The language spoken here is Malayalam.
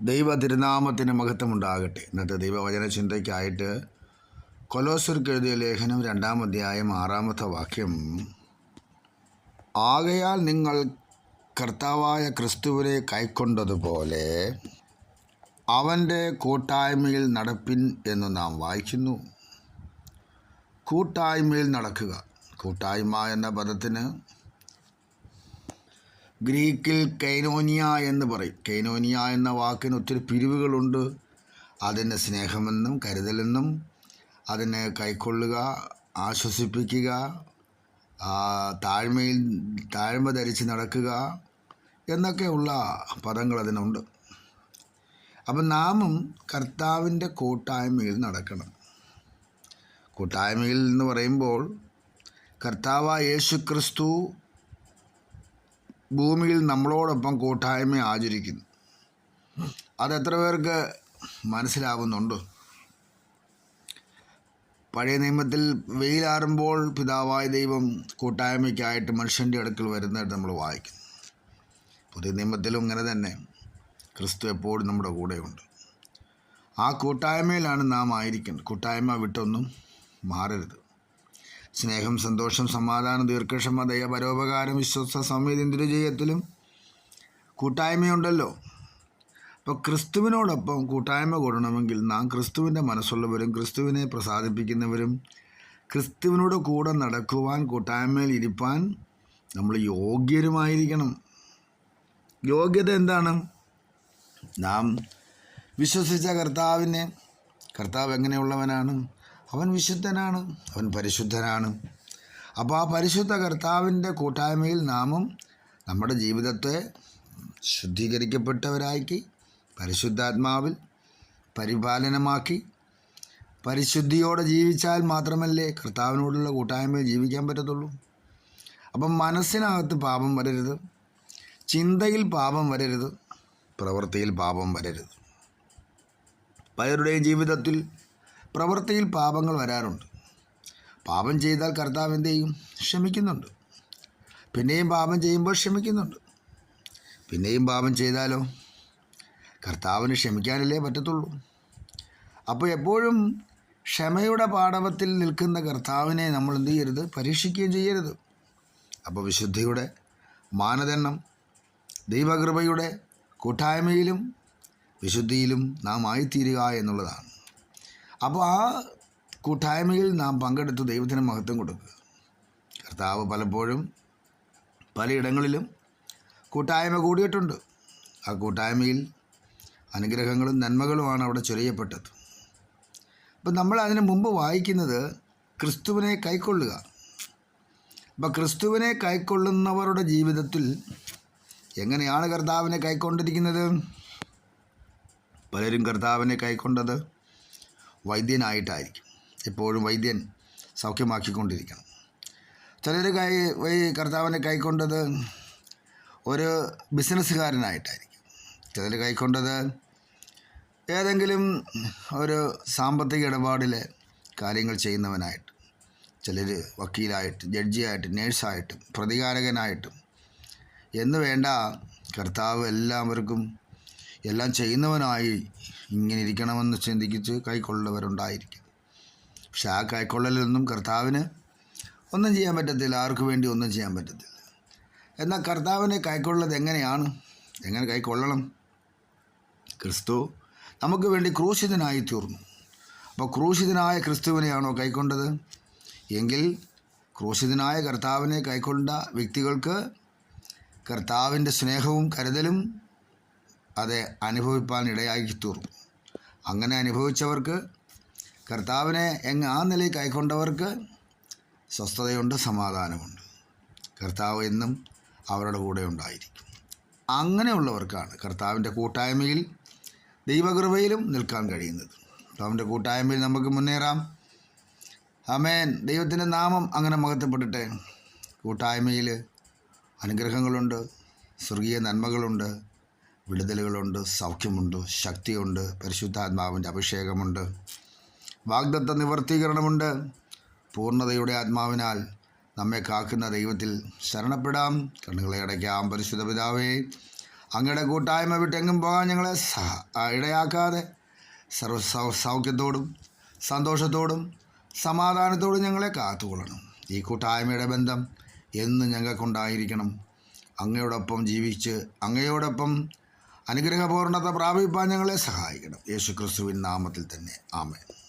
ദൈവ തിരുനാമത്തിന് മഹത്വമുണ്ടാകട്ടെ. ഇന്നത്തെ ദൈവവചന ചിന്തയ്ക്കായിട്ട് കൊലോസുർക്ക് എഴുതിയ ലേഖനം രണ്ടാം അധ്യായം ആറാമത്തെ വാക്യം. ആകയാൽ നിങ്ങൾ കർത്താവായ ക്രിസ്തുവിനെ കൈക്കൊണ്ടതുപോലെ അവന്റെ കൂട്ടായ്മയിൽ നടപ്പിൻ എന്ന് നാം വായിക്കുന്നു. കൂട്ടായ്മയിൽ നടക്കുക. കൂട്ടായ്മ എന്ന പദത്തിന് ഗ്രീക്കിൽ കൈനോനിയ എന്ന് പറയും. കൈനോനിയ എന്ന വാക്കിന് ഒത്തിരി പിരിവുകളുണ്ട്. അതിന് സ്നേഹമെന്നും കരുതലെന്നും അതിനെ കൈക്കൊള്ളുക ആശ്വസിപ്പിക്കുക താഴ്മയിൽ താഴ്മ ധരിച്ച് നടക്കുക എന്നൊക്കെയുള്ള പദങ്ങൾ അതിനുണ്ട്. അപ്പം നാമും കർത്താവിന്റെ കൂട്ടായ്മയിൽ നടക്കണം. കൂട്ടായ്മയിൽ എന്ന് പറയുമ്പോൾ കർത്താവ് യേശു ക്രിസ്തു ഭൂമിയിൽ നമ്മളോടൊപ്പം കൂട്ടായ്മ ആചരിക്കുന്നു. അത് എത്ര പേർക്ക് മനസ്സിലാവുന്നുണ്ട്? പഴയ നിയമത്തിൽ വെയിലാറുമ്പോൾ പിതാവായ ദൈവം കൂട്ടായ്മയ്ക്കായിട്ട് മനുഷ്യന്റെ അടുക്കൽ വരുന്നതായിട്ട് നമ്മൾ വായിക്കുന്നു. പുതിയ നിയമത്തിലും ഇങ്ങനെ തന്നെ. ക്രിസ്തു എപ്പോഴും നമ്മുടെ കൂടെയുണ്ട്. ആ കൂട്ടായ്മയിലാണ് നാം ആയിരിക്കുന്നത്. കൂട്ടായ്മ വിട്ടൊന്നും മാറരുത്. സ്നേഹം സന്തോഷം സമാധാനം ദീർഘക്ഷമ ദയ പരോപകാരം വിശ്വസ സംവേദന ജയത്തിലും കൂട്ടായ്മയുണ്ടല്ലോ. അപ്പോൾ ക്രിസ്തുവിനോടൊപ്പം കൂട്ടായ്മ കൂടണമെങ്കിൽ നാം ക്രിസ്തുവിന്റെ മനസ്സുള്ളവരും ക്രിസ്തുവിനെ പ്രസാദിപ്പിക്കുന്നവരും ക്രിസ്തുവിനോട് കൂടെ നടക്കുവാൻ കൂട്ടായ്മയിൽ ഇരിപ്പാൻ നമ്മൾ യോഗ്യരുമായിരിക്കണം. യോഗ്യത എന്താണ്? നാം വിശ്വസിച്ച കർത്താവിനെ കർത്താവ് എങ്ങനെയുള്ളവനാണ്? അവൻ വിശുദ്ധനാണ് അവൻ പരിശുദ്ധനാണ്. അപ്പോൾ ആ പരിശുദ്ധ കർത്താവിന്റെ കൂട്ടായ്മയിൽ നാമും നമ്മുടെ ജീവിതത്തെ ശുദ്ധീകരിക്കപ്പെട്ടവരാക്കി പരിശുദ്ധാത്മാവിൽ പരിപാലനമാക്കി പരിശുദ്ധിയോടെ ജീവിച്ചാൽ മാത്രമല്ലേ കർത്താവിനോടുള്ള കൂട്ടായ്മയിൽ ജീവിക്കാൻ പറ്റത്തുള്ളൂ? അപ്പം മനസ്സിനകത്ത് പാപം വരരുത് ചിന്തയിൽ പാപം വരരുത് പ്രവൃത്തിയിൽ പാപം വരരുത്. പലരുടെയും ജീവിതത്തിൽ പ്രവൃത്തിയിൽ പാപങ്ങൾ വരാറുണ്ട്. പാപം ചെയ്താൽ കർത്താവ് എന്ത് ചെയ്യും? ക്ഷമിക്കുന്നുണ്ട്. പിന്നെയും പാപം ചെയ്യുമ്പോൾ ക്ഷമിക്കുന്നുണ്ട്. പിന്നെയും പാപം ചെയ്താലോ? കർത്താവിന് ക്ഷമിക്കാനല്ലേ പറ്റത്തുള്ളൂ. അപ്പോൾ എപ്പോഴും ക്ഷമയുടെ പാടവത്തിൽ നിൽക്കുന്ന കർത്താവിനെ നമ്മൾ എന്ത് ചെയ്യരുത്? പരീക്ഷിക്കുകയും ചെയ്യരുത്. അപ്പോൾ വിശുദ്ധിയുടെ മാനദണ്ഡം ദൈവകൃപയുടെ കൂട്ടായ്മയിലും വിശുദ്ധിയിലും നാം ആയിത്തീരുക എന്നുള്ളതാണ്. അപ്പോൾ ആ കൂട്ടായ്മയിൽ നാം പങ്കെടുത്ത് ദൈവത്തിന് മഹത്വം കൊടുക്കുക. കർത്താവ് പലപ്പോഴും പലയിടങ്ങളിലും കൂട്ടായ്മ കൂടിയിട്ടുണ്ട്. ആ കൂട്ടായ്മയിൽ അനുഗ്രഹങ്ങളും നന്മകളുമാണ് അവിടെ ചൊരിയപ്പെട്ടത്. അപ്പം നമ്മൾ അതിനു മുമ്പ് വായിക്കുന്നത് ക്രിസ്തുവിനെ കൈക്കൊള്ളുക. അപ്പം ക്രിസ്തുവിനെ കൈക്കൊള്ളുന്നവരുടെ ജീവിതത്തിൽ എങ്ങനെയാണ് കർത്താവിനെ കൈക്കൊണ്ടിരിക്കുന്നത്? പലരും കർത്താവിനെ കൈക്കൊണ്ടത് വൈദ്യനായിട്ടായിരിക്കും. എപ്പോഴും വൈദ്യൻ സൗഖ്യമാക്കിക്കൊണ്ടിരിക്കണം. ചിലർ കൈ വൈ- കർത്താവിനെ കൈക്കൊണ്ടത് ഒരു ബിസിനസ്സുകാരനായിട്ടായിരിക്കും. ചിലർ കൈക്കൊണ്ടത് ഏതെങ്കിലും ഒരു സാമ്പത്തിക ഇടപാടിൽ കാര്യങ്ങൾ ചെയ്യുന്നവനായിട്ട് ചിലർ വക്കീലായിട്ട് ജഡ്ജിയായിട്ട് നേഴ്സായിട്ടും പ്രതികാരകനായിട്ടും. എന്ന് വേണ്ട കർത്താവ് എല്ലാവർക്കും എല്ലാം ചെയ്യുന്നവനായി ഇങ്ങനെ ഇരിക്കണമെന്ന് ചിന്തിച്ച് കൈക്കൊള്ളുന്നവരുണ്ടായിരിക്കും പക്ഷെ ആ കൈക്കൊള്ളലൊന്നും കർത്താവിന് ഒന്നും ചെയ്യാൻ പറ്റത്തില്ല. ആർക്കു വേണ്ടി ഒന്നും ചെയ്യാൻ പറ്റത്തില്ല. എന്നാൽ കർത്താവിനെ കൈക്കൊള്ളത് എങ്ങനെയാണ്? എങ്ങനെ കൈക്കൊള്ളണം? ക്രിസ്തു നമുക്ക് വേണ്ടി ക്രൂശിതനായി തീർന്നു അപ്പോൾ ക്രൂശിതനായ ക്രിസ്തുവിനെയാണോ കൈക്കൊണ്ടത്? എങ്കിൽ ക്രൂശിതനായ കർത്താവിനെ കൈക്കൊണ്ട വ്യക്തികൾക്ക് കർത്താവിന്റെ സ്നേഹവും കരുതലും അത് അനുഭവിപ്പാൻ ഇടയാക്കി തീർന്നു അങ്ങനെ അനുഭവിച്ചവർക്ക് കർത്താവിനെ എങ്ങ് ആ നിലയിൽ കൈക്കൊണ്ടവർക്ക് സ്വസ്ഥതയുണ്ട് സമാധാനമുണ്ട്. കർത്താവ് എന്നും അവരുടെ കൂടെ ഉണ്ടായിരിക്കും. അങ്ങനെയുള്ളവർക്കാണ് കർത്താവിന്റെ കൂട്ടായ്മയിൽ ദൈവകൃപയിലും നിൽക്കാൻ കഴിയുന്നത്. കർത്താവിന്റെ കൂട്ടായ്മയിൽ നമുക്ക് മുന്നേറാം. അമേൻ ദൈവത്തിന്റെ നാമം അങ്ങനെ മഹത്വപ്പെട്ടിട്ടെ കൂട്ടായ്മയിൽ അനുഗ്രഹങ്ങളുണ്ട് സ്വർഗീയ നന്മകളുണ്ട് വിടുതലുകളുണ്ട് സൗഖ്യമുണ്ട് ശക്തിയുണ്ട് പരിശുദ്ധാത്മാവിന്റെ അഭിഷേകമുണ്ട്. വാഗ്ദത്ത നിവർത്തീകരണമുണ്ട് പൂർണതയുടെ ആത്മാവിനാൽ നമ്മെ കാക്കുന്ന ദൈവത്തിൽ ശരണപ്പെടാം. കണ്ണുകളെ അടയ്ക്കാം പരിശുദ്ധ പിതാവേ. അങ്ങയുടെ കൂട്ടായ്മ വിട്ടെങ്ങും പോകാൻ ഞങ്ങളെ ഇടയാക്കാതെ സർവ സൗഖ്യത്തോടും സന്തോഷത്തോടും സമാധാനത്തോടും ഞങ്ങളെ കാത്തുകൊള്ളണം. ഈ കൂട്ടായ്മയുടെ ബന്ധം എന്നും ഞങ്ങൾക്കുണ്ടായിരിക്കണം. അങ്ങയോടൊപ്പം ജീവിച്ച് അങ്ങയോടൊപ്പം അനുഗ്രഹപൂർണത പ്രാപിപ്പാൻ ഞങ്ങളെ സഹായിക്കണം. യേശുക്രിസ്തുവിൻ നാമത്തിൽ തന്നെ. ആമേൻ.